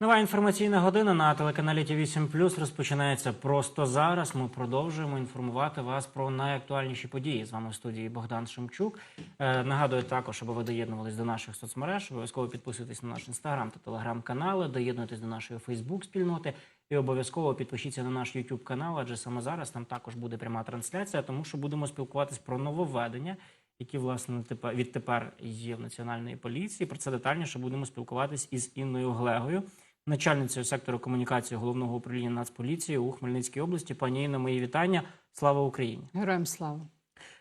Нова інформаційна година на телеканалі ТВ 7 розпочинається просто зараз. Ми продовжуємо інформувати вас про найактуальніші події. З вами в студії Богдан Шемчук. Е, нагадую також, аби ви доєднувались до наших соцмереж. Обов'язково підписуйтесь на наш інстаграм та телеграм-канали, доєднуйтесь до нашої Фейсбук-спільноти і обов'язково підпишіться на наш YouTube канал, адже саме зараз там також буде пряма трансляція, тому що будемо спілкуватись про нововведення, які власне тепер відтепер є в національної поліції. Про це детальніше будемо спілкуватись із Інною Глегою, начальницею сектору комунікації головного управління Нацполіції у Хмельницькій області. Пані Інно, мої вітання. Слава Україні! Героям слава.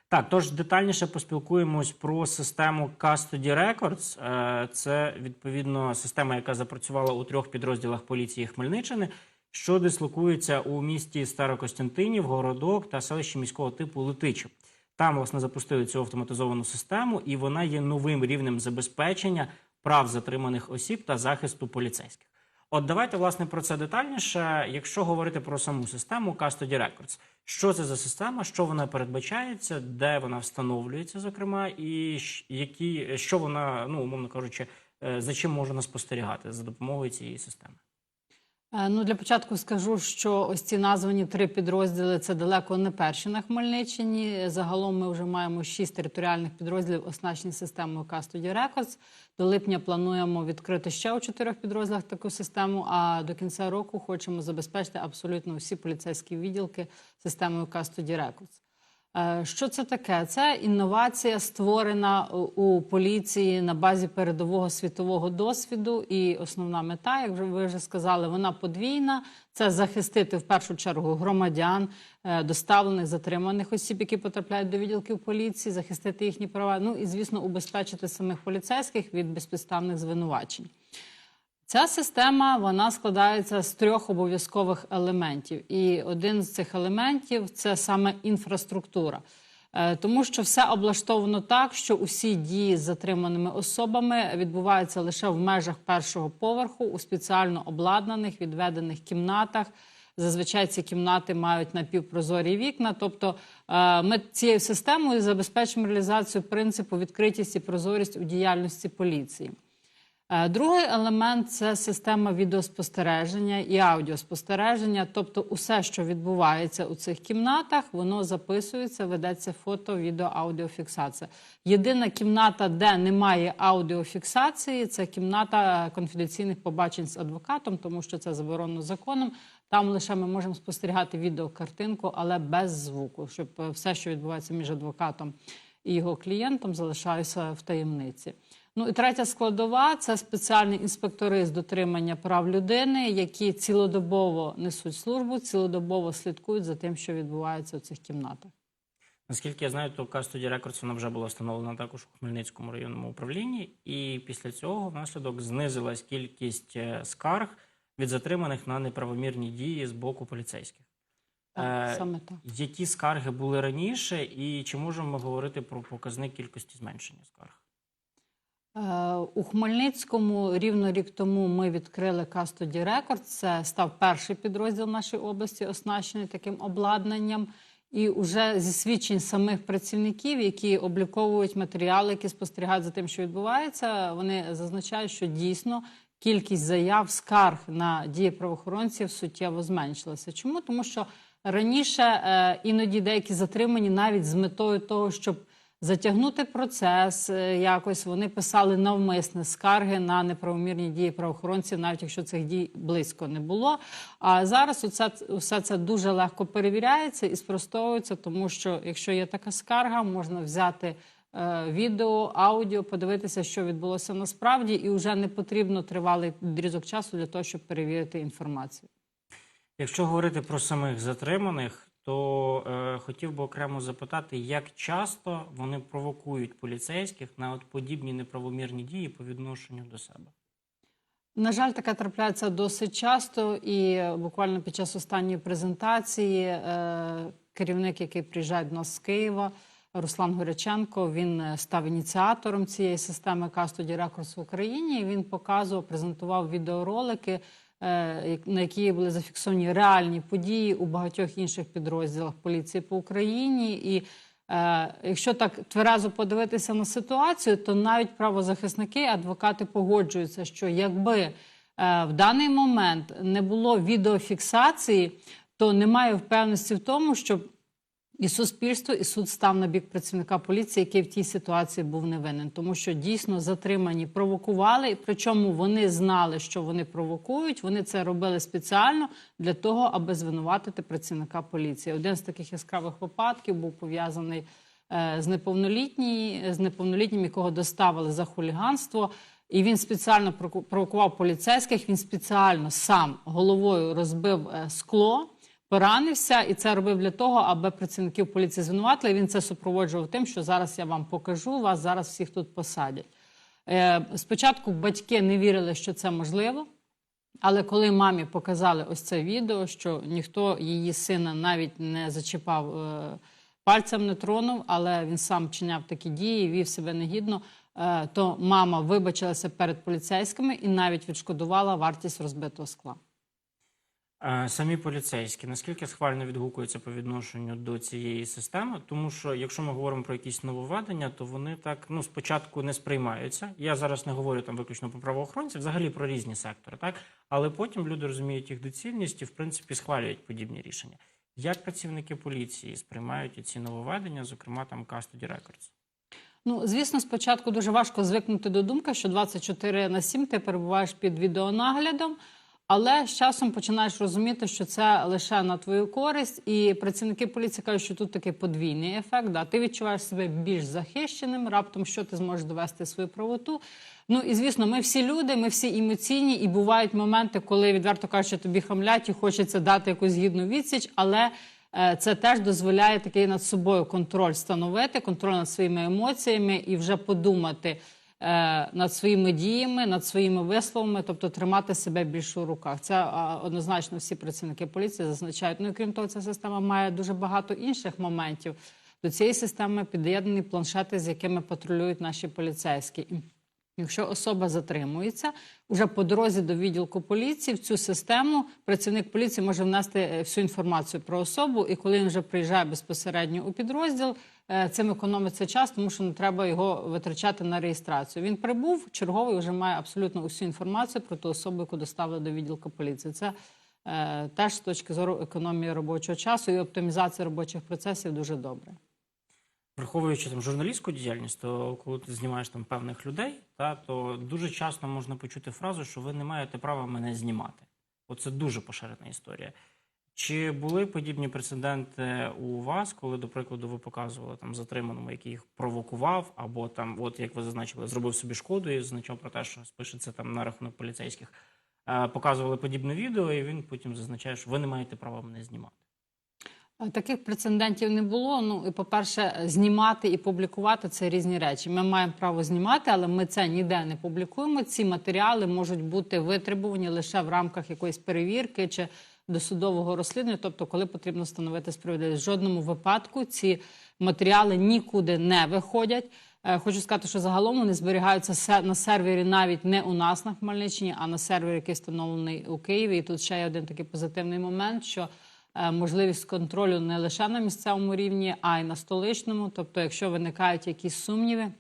Так, тож детальніше поспілкуємось про систему Custody Records. Е, Це відповідно система, яка запрацювала у трьох підрозділах поліції Хмельниччини, що дислокується у місті Старокостянтинів, Городок та селищі міського типу Летичів. Там власне запустили цю автоматизовану систему, і вона є новим рівнем забезпечення прав затриманих осіб та захисту поліцейських. От давайте власне про це детальніше. Якщо говорити про саму систему Custody Records, що це за система, що вона передбачається, де вона встановлюється, зокрема, і які що вона, ну умовно кажучи, е, за чим можна спостерігати за допомогою цієї системи. Е, Ну, для початку скажу, що ось ці названі три підрозділи це далеко не перші на Хмельниччині. Загалом ми вже маємо шість територіальних підрозділів, оснащені системою Custody Records. До липня плануємо відкрити ще у чотирьох підрозділах таку систему. А до кінця року хочемо забезпечити абсолютно всі поліцейські відділки системою Custody Records. Е, Що це таке? Це інновація, створена у- поліції на базі передового світового досвіду. І основна мета, як ви вже сказали, вона подвійна: це захистити в першу чергу громадян, е, доставлених затриманих осіб, які потрапляють до відділків поліції, захистити їхні права. Ну і звісно, убезпечити самих поліцейських від безпідставних звинувачень. Ця система вона складається з трьох обов'язкових елементів, і один з цих елементів це саме інфраструктура. Е, Тому що все облаштовано так, що усі дії з затриманими особами відбуваються лише в межах першого поверху у спеціально обладнаних відведених кімнатах. Зазвичай ці кімнати мають напівпрозорі вікна. Тобто е, ми цією системою забезпечимо реалізацію принципу відкритість і прозорість у діяльності поліції. Е, Другий елемент це система відеоспостереження і аудіоспостереження. Тобто, усе, що відбувається у цих кімнатах, воно записується, ведеться фото, відео, аудіофіксація. Єдина кімната, де немає аудіофіксації, це кімната конфіденційних побачень з адвокатом, тому що це заборонено законом. Там лише ми можемо спостерігати відеокартинку, але без звуку, щоб е, все, що відбувається між адвокатом і його клієнтом, залишається в таємниці. Ну і третя складова це спеціальні інспектори з дотримання прав людини, які цілодобово несуть службу, цілодобово слідкують за тим, що відбувається у цих кімнатах. Наскільки я знаю, то Custody Records вона вже була встановлена також у Хмельницькому районному управлінні, і після цього внаслідок знизилась кількість е, скарг від затриманих на неправомірні дії з боку поліцейських. Так, Е, саме так. Які скарги були раніше, і чи можемо ми говорити про показник кількості зменшення скарг? Е, У Хмельницькому рівно рік тому ми відкрили Custody Records. Це став перший підрозділ нашої області, оснащений таким обладнанням. І вже зі свідчень самих працівників, які обліковують матеріали, які спостерігають за тим, що відбувається, вони зазначають, що дійсно кількість заяв, скарг на дії правоохоронців суттєво зменшилася. Чому? Тому що раніше е, іноді деякі затримані навіть з метою того, щоб затягнути процес е, якось. Вони писали навмисне скарги на неправомірні дії правоохоронців, навіть якщо цих дій близько не було. А зараз усе, усе це дуже легко перевіряється і спростовується, тому що якщо є така скарга, можна взяти. е, Відео, аудіо, подивитися, що відбулося насправді, і вже не потрібно тривалий відрізок часу для того, щоб перевірити інформацію. Якщо говорити про самих затриманих, то е, хотів би окремо запитати, як часто вони провокують поліцейських на от подібні неправомірні дії по відношенню до себе. На жаль, таке трапляється досить часто, і е, буквально під час останньої презентації е, керівник, який приїжджає до нас з Києва, Руслан Горяченко, він е, став ініціатором цієї системи Custody Records в Україні. І він показував, презентував відеоролики, на які були зафіксовані реальні події у багатьох інших підрозділах поліції по Україні. І Е, якщо так тверезо подивитися на ситуацію, то навіть правозахисники, адвокати погоджуються, що якби е, в даний момент не було відеофіксації, то немає впевненості в тому, що і суспільство, і суд став на бік працівника поліції, який в тій ситуації був невинен, тому що дійсно затримані провокували, і причому вони знали, що вони провокують. Вони це робили спеціально для того, аби звинуватити працівника поліції. Один з таких яскравих випадків був пов'язаний е, з неповнолітній, з неповнолітнім, якого доставили за хуліганство. І він спеціально провокував поліцейських. Він спеціально сам головою розбив е, скло поранився, і це робив для того, аби працівників поліції звинуватили. Він це супроводжував тим, що зараз я вам покажу, вас зараз всіх тут посадять. Е, спочатку батьки не вірили, що це можливо. Але коли мамі показали ось це відео, що ніхто її сина навіть не зачіпав е, пальцем, не тронув, але він сам чиняв такі дії, вів себе негідно, е, то мама вибачилася перед поліцейськими і навіть відшкодувала вартість розбитого скла. Е, Самі поліцейські наскільки схвально відгукуються по відношенню до цієї системи? Тому що якщо ми говоримо про якісь нововведення, то вони так ну спочатку не сприймаються. Я зараз не говорю там виключно про правоохоронців, взагалі про різні сектори, так але потім люди розуміють їх доцільність і в принципі схвалюють подібні рішення. Як працівники поліції сприймають ці нововведення, зокрема там Custody Records? Ну, звісно, спочатку дуже важко звикнути до думки, що 24 на 7 ти перебуваєш під відеонаглядом, але з часом починаєш розуміти, що це лише на твою користь, і працівники поліції кажуть, що тут такий подвійний ефект. Да? Ти відчуваєш себе більш захищеним, раптом що ти зможеш довести свою правоту. Ну і звісно, ми всі люди, ми всі емоційні, і бувають моменти, коли відверто кажуть, що тобі хамлять і хочеться дати якусь гідну відсіч, але е, це теж дозволяє такий над собою контроль становити, контроль над своїми емоціями і вже подумати над своїми діями, над своїми висловами, тобто тримати себе більше у руках. Це однозначно всі працівники поліції зазначають. Ну і крім того, ця система має дуже багато інших моментів. До цієї системи під'єднані планшети, з якими патрулюють наші поліцейські. Якщо особа затримується, уже по дорозі до відділку поліції в цю систему працівник поліції може внести е, всю інформацію про особу, і коли він вже приїжджає безпосередньо у підрозділ, е, цим економиться час, тому що не треба його витрачати на реєстрацію. Він прибув, черговий вже має абсолютно усю інформацію про ту особу, яку доставили до відділку поліції. Це е, теж з точки зору економії робочого часу і оптимізації робочих процесів дуже добре. Враховуючи там журналістську діяльність, то коли ти знімаєш там певних людей, та то дуже часто можна почути фразу, що ви не маєте права мене знімати. Оце дуже поширена історія. Чи були подібні прецеденти у вас, коли, до прикладу, ви показували там затриманому, який їх провокував, або там, от як ви зазначили, зробив собі шкоду і зазначав про те, що спишеться там на рахунок поліцейських, е, показували подібне відео, і він потім зазначає, що ви не маєте права мене знімати. А Таких прецедентів не було. Ну і по-перше, знімати і публікувати це різні речі. Ми маємо право знімати, але ми це ніде не публікуємо. Ці матеріали можуть бути витребувані лише в рамках якоїсь перевірки чи досудового розслідування, тобто, коли потрібно встановити справедливість. В жодному випадку ці матеріали нікуди не виходять. Е, Хочу сказати, що загалом вони зберігаються на сервері навіть не у нас на Хмельниччині, а на сервері, який встановлений у Києві. І тут ще є один такий позитивний момент, що е, можливість контролю не лише на місцевому рівні, а й на столичному. Тобто, якщо виникають якісь сумніви,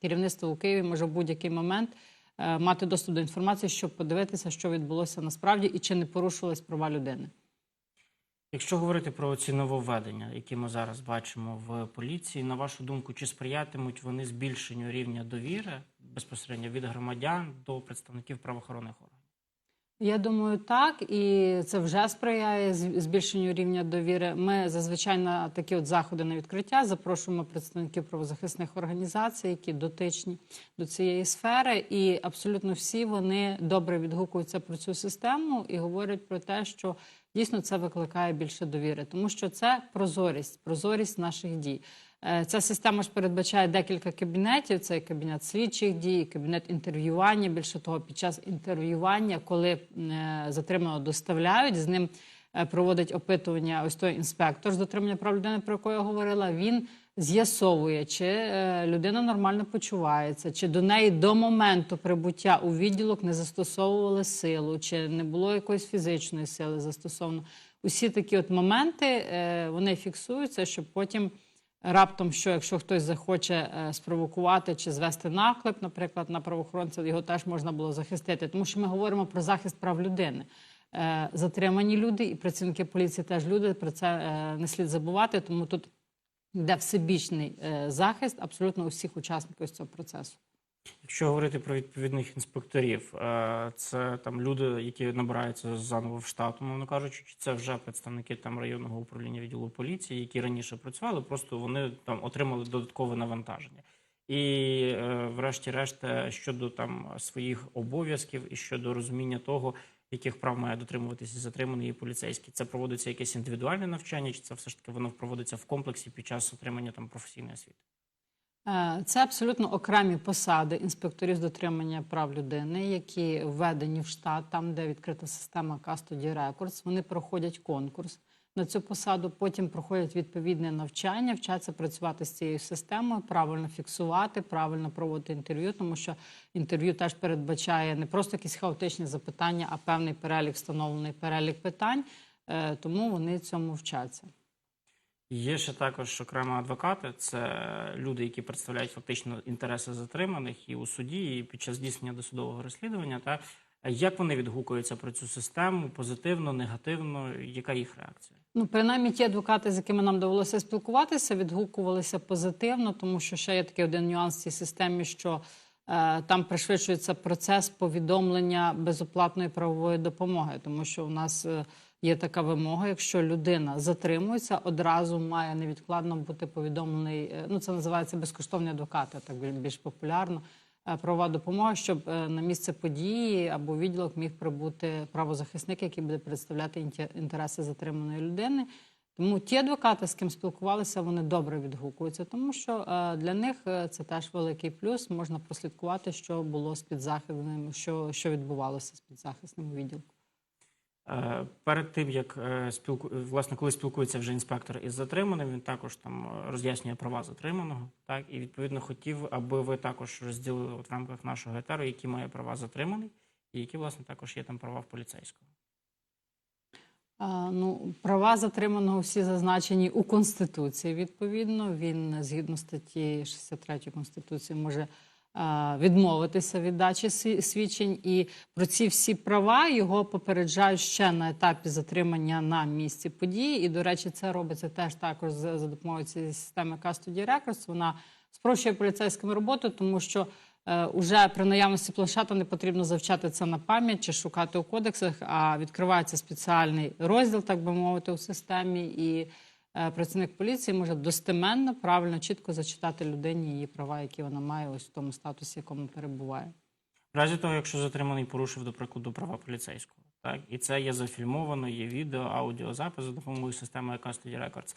керівництво у Києві може в будь-який момент е, мати доступ до інформації, щоб подивитися, що відбулося насправді і чи не порушувались права людини. Якщо говорити про ці нововведення, які ми зараз бачимо в поліції, на вашу думку, чи сприятимуть вони збільшенню рівня довіри безпосередньо від громадян до представників правоохоронних органів? Я думаю, так, і це вже сприяє збільшенню рівня довіри. Ми зазвичай на такі от заходи на відкриття запрошуємо представників правозахисних організацій, які дотичні до цієї сфери, і абсолютно всі вони добре відгукуються про цю систему і говорять про те, що дійсно це викликає більше довіри, тому що це прозорість, прозорість наших дій. Е, Ця система ж передбачає декілька кабінетів. Це кабінет слідчих дій, кабінет інтерв'ювання. Більше того, під час інтерв'ювання, коли е, затриманого доставляють, з ним е, проводить опитування ось той інспектор з дотримання прав людини, про яку я говорила. Він з'ясовує, чи людина нормально почувається, чи до неї до моменту прибуття у відділок не застосовували силу, чи не було якоїсь фізичної сили застосовано. Усі такі от моменти вони фіксуються, щоб потім раптом, що якщо хтось захоче е, спровокувати чи звести наклеп, наприклад, на правоохоронця, його теж можна було захистити, тому що ми говоримо про захист прав людини. Е, Затримані люди і працівники поліції теж люди про це е, не слід забувати, тому тут йде всебічний захист абсолютно усіх учасників цього процесу. Якщо говорити про відповідних інспекторів, е, це там люди, які набираються заново в штат, умовно кажучи, чи це вже представники там районного управління відділу поліції, які раніше працювали, просто вони там отримали додаткове навантаження. І, е, врешті-решт, е, щодо там своїх обов'язків і щодо розуміння того, яких прав має дотримуватися затриманий поліцейський, це проводиться якесь індивідуальне навчання, чи це все ж таки воно проводиться в комплексі під час отримання там професійної освіти? Е, Це абсолютно окремі посади інспекторів з дотримання прав людини, які введені в штат, там, де відкрита система Custody Records. Вони проходять конкурс на цю посаду, потім проходять відповідне навчання, вчаться працювати з цією системою, правильно фіксувати, правильно проводити інтерв'ю, тому що інтерв'ю теж передбачає не просто якісь хаотичні запитання, а певний перелік, встановлений перелік питань. Е, Тому вони цьому вчаться. Є ще також окремо адвокати. Це люди, які представляють фактично інтереси затриманих і у суді, і під час здійснення досудового розслідування. Та як вони відгукуються про цю систему позитивно, негативно? Яка їх реакція? Ну, принаймні, ті адвокати, з якими нам довелося спілкуватися, відгукувалися позитивно, тому що ще є такий один нюанс в цій системі, що е, там пришвидшується процес повідомлення безоплатної правової допомоги, тому що у нас е, є така вимога, якщо людина затримується, одразу має невідкладно бути повідомлений. е, ну це називається безкоштовні адвокати, так більш популярно. е, Правова допомога, щоб е, на місце події або відділок міг прибути правозахисник, який буде представляти інте- інтереси затриманої людини. Тому ті адвокати, з ким спілкувалися, вони добре відгукуються, тому що для них це теж великий плюс. Можна прослідкувати, що було з підзахисним, що, що відбувалося з підзахисним. Е, Перед тим як е, спілку... власне, коли спілкується вже інспектор із затриманим, він також там е, роз'яснює права затриманого. Так і відповідно хотів, аби ви також розділили от в рамках нашого етеру, які має права затриманий, і які власне також є там права в поліцейського. Ну, права затриманого всі зазначені у Конституції. Відповідно, він згідно статті 63 Конституції може відмовитися від дачі свідчень. І про ці всі права його попереджають ще на етапі затримання на місці події. І, до речі, це робиться теж також за, допомогою цієї системи Custody Records. Вона спрощує поліцейським роботу, тому що е, уже при наявності планшета не потрібно завчати це на пам'ять чи шукати у кодексах, а відкривається спеціальний розділ, так би мовити, у системі, і е, працівник поліції може достеменно, правильно, чітко зачитати людині її права, які вона має ось в тому статусі, в якому перебуває. В разі того, якщо затриманий порушив, до прикладу, права поліцейського, так і це є зафільмовано, є відео, аудіозапис за допомогою системи Custody Records.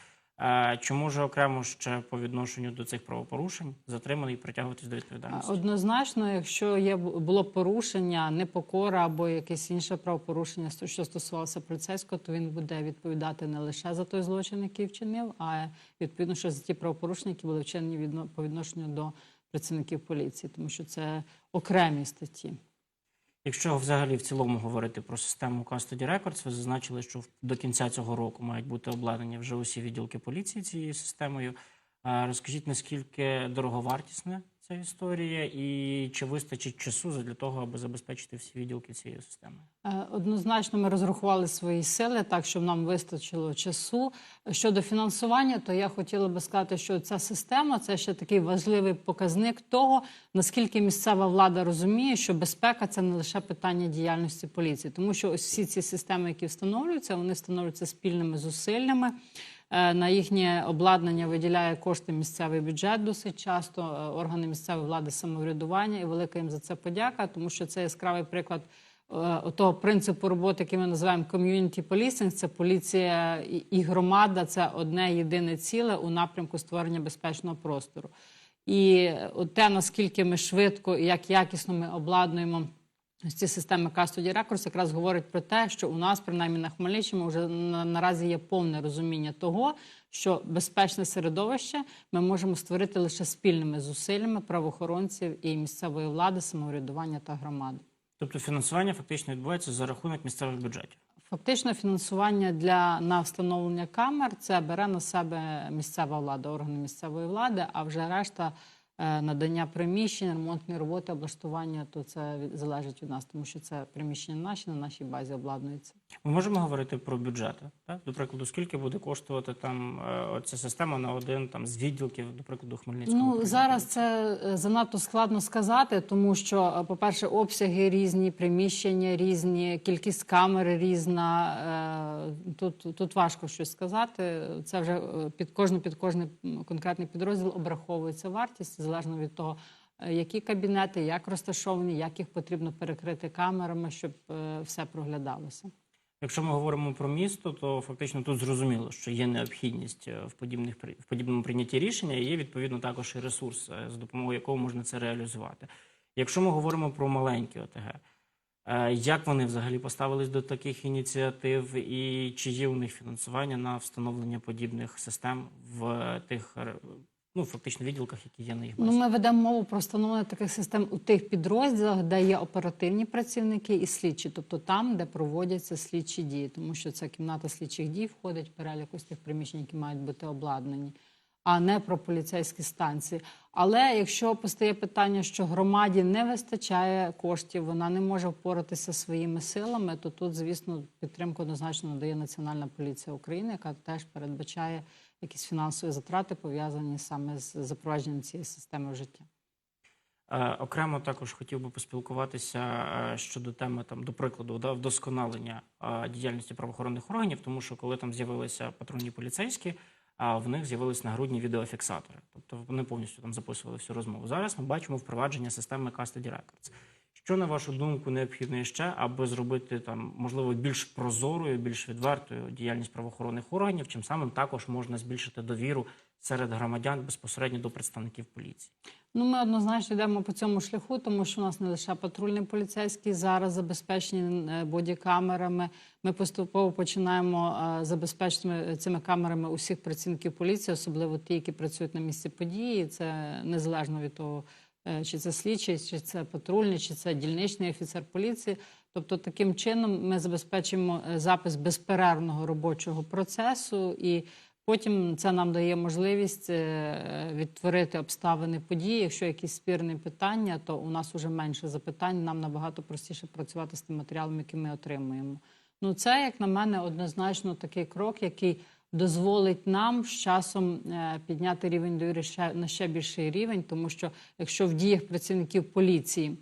Чи може окремо ще по відношенню до цих правопорушень затриманий притягуватись до відповідальності? Однозначно, якщо є було порушення, непокора або якесь інше правопорушення, що стосувалося поліцейського, то він буде відповідати не лише за той злочин, який вчинив, а відповідно ще за ті правопорушення, які були вчинені по відношенню до працівників поліції, тому що це окремі статті. Якщо взагалі в цілому говорити про систему Custody Records, ви зазначили, що до кінця цього року мають бути обладнані вже усі відділки поліції цією системою. Розкажіть, наскільки дороговартісна ця історія, і чи вистачить часу для того, аби забезпечити всі відділки цією системою? Е, Однозначно, ми розрахували свої сили так, щоб нам вистачило часу. Щодо фінансування, то я хотіла би сказати, що ця система це ще такий важливий показник того, наскільки місцева влада розуміє, що безпека це не лише питання діяльності поліції, тому що ось всі ці системи, які встановлюються, вони встановлюються спільними зусиллями. Е, На їхнє обладнання виділяє кошти місцевий бюджет досить часто, е, органи місцевої влади самоврядування, і велика їм за це подяка, тому що це яскравий приклад е, того принципу роботи, який ми називаємо community policing, це поліція і- і громада, це одне єдине ціле у напрямку створення безпечного простору. І те, наскільки ми швидко і як якісно ми обладнуємо ось ці системи Custody Records, якраз говорить про те, що у нас, принаймні на Хмельниччині, вже на, наразі є повне розуміння того, що безпечне середовище ми можемо створити лише спільними зусиллями правоохоронців і місцевої влади, самоврядування та громади. Тобто фінансування фактично відбувається за рахунок місцевих бюджетів. Фактично, фінансування для на встановлення камер це бере на себе місцева влада, органи місцевої влади, а вже решта надання приміщень, ремонтні роботи, облаштування, то це залежить від нас, тому що це приміщення наші на нашій базі обладнується. Ми можемо говорити про бюджети. Так? До прикладу, скільки буде коштувати там е, оця система на один там з відділків, до прикладу, Хмельницького. Ну окружного? зараз це е, занадто складно сказати, тому що, е, по-перше, обсяги різні, приміщення різні, кількість камер різна. Тут, тут важко щось сказати. Це вже під кожну під кожний конкретний підрозділ обраховується вартість залежно від того, які кабінети, як розташовані, як їх потрібно перекрити камерами, щоб все проглядалося. Якщо ми говоримо про місто, то фактично тут зрозуміло, що є необхідність е, в подібних в подібному прийнятті рішення, і є відповідно також і ресурс, е, за допомогою якого можна це реалізувати. Якщо ми говоримо про маленькі ОТГ, е, як вони взагалі поставились до таких ініціатив, і чи є у них фінансування на встановлення подібних систем в тих ну фактично відділках, які є на їх базі? Ну, ми ведемо мову про встановлення таких систем у тих підрозділах, де є оперативні працівники і слідчі, тобто там, де проводяться слідчі дії, тому що ця кімната слідчих дій входить в перелік ось тих приміщень, які мають бути обладнані, а не про поліцейські станції. Але якщо постає питання, що громаді не вистачає коштів, вона не може впоратися своїми силами, то тут, звісно, підтримку однозначно надає Національна поліція України, яка теж передбачає якісь фінансові затрати пов'язані саме з запровадженням цієї системи в життя. Е, Окремо також хотів би поспілкуватися е, щодо теми там, до прикладу, да, вдосконалення е, діяльності правоохоронних органів, тому що коли там з'явилися патрульні поліцейські, а в них з'явились нагрудні відеофіксатори, тобто вони повністю там записували всю розмову. Зараз ми бачимо впровадження системи Custody Records. Що на вашу думку необхідно ще, аби зробити там можливо більш прозорою, більш відвертою діяльність правоохоронних органів, чим самим також можна збільшити довіру серед громадян безпосередньо до представників поліції? Ну, ми однозначно йдемо по цьому шляху, тому що у нас не лише патрульні поліцейські зараз забезпечені е, бодікамерами. Ми поступово починаємо е, забезпечити цими камерами усіх працівників поліції, особливо ті, які працюють на місці події. Це незалежно від того, е, чи це слідчий, чи це патрульний, чи це дільничний офіцер поліції. Тобто, таким чином ми забезпечимо е, запис безперервного робочого процесу і. Потім це нам дає можливість е, відтворити обставини події. Якщо якісь спірні питання, то у нас вже менше запитань. Нам набагато простіше працювати з тим матеріалом, який ми отримуємо. Ну це, як на мене, однозначно такий крок, який дозволить нам з часом е, підняти рівень довіри ще на ще більший рівень, тому що якщо в діях працівників поліції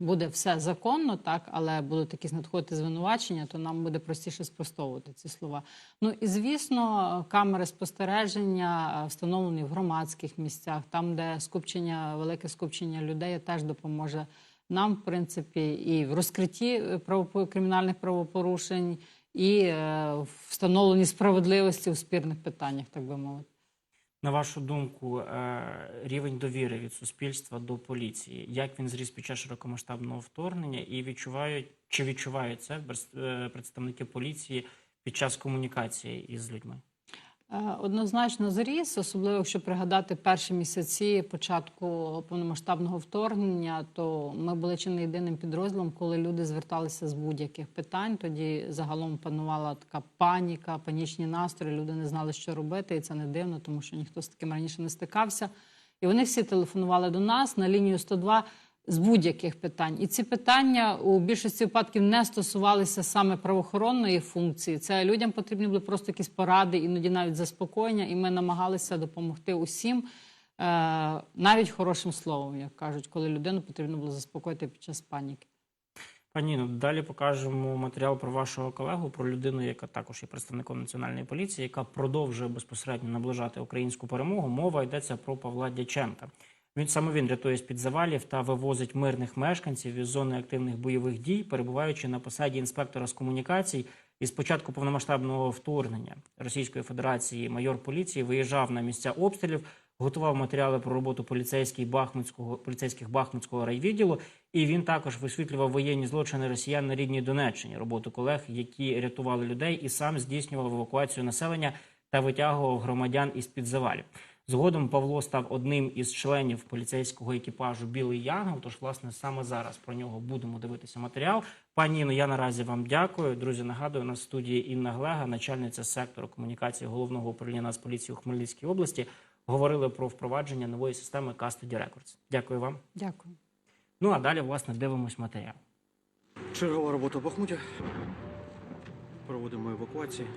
буде все законно, так, але будуть якісь надходити звинувачення, то нам буде простіше спростовувати ці слова. Ну і звісно, камери спостереження е, встановлені в громадських місцях, там, де скупчення, велике скупчення людей, теж допоможе нам, в принципі, і в розкритті е, кримінальних правопорушень, і е, встановленні справедливості у спірних питаннях, так би мовити. На вашу думку, е, рівень довіри від суспільства до поліції, як він зріс під час широкомасштабного вторгнення, і відчувають чи відчувають це е, представники поліції під час комунікації із людьми? Е, Однозначно зріс, особливо якщо пригадати перші місяці початку повномасштабного вторгнення, то ми були чи не єдиним підрозділом, коли люди зверталися з будь-яких питань. Тоді загалом панувала така паніка, панічні настрої. Люди не знали, що робити, і це не дивно, тому що ніхто з таким раніше не стикався. І вони всі телефонували до нас на лінію 102 з будь-яких питань. І ці питання у більшості випадків не стосувалися саме правоохоронної функції. Це людям потрібні були просто якісь поради, іноді навіть заспокоєння, і ми намагалися допомогти усім, е, навіть хорошим словом, як кажуть, коли людину потрібно було заспокоїти під час паніки. Пані Інно, далі покажемо матеріал про вашого колегу, про людину, яка також є представником національної поліції, яка продовжує безпосередньо наближати українську перемогу. Мова йдеться про Павла Дяченка. Він саме він рятує з під завалів та вивозить мирних мешканців із зони активних бойових дій, перебуваючи на посаді інспектора з комунікацій. І з початку повномасштабного вторгнення Російської Федерації майор поліції виїжджав на місця обстрілів, готував матеріали про роботу поліцейських Бахмутського поліцейських Бахмутського райвідділу. І він також висвітлював воєнні злочини росіян на рідній Донеччині, роботу колег, які рятували людей, і сам здійснював евакуацію населення та витягував громадян із під завалів. Згодом Павло став одним із членів поліцейського екіпажу Білий Янгол. Тож, власне, саме зараз про нього будемо дивитися матеріал. Пані Інно, я наразі вам дякую. Друзі, нагадую, на студії Інна Глега, начальниця сектору комунікації головного управління Нацполіції у Хмельницькій області, говорили про впровадження нової системи Custody Records. Дякую вам. Дякую. Ну а далі, власне, дивимось матеріал. Чергова робота в Бахмуті. Проводимо евакуації.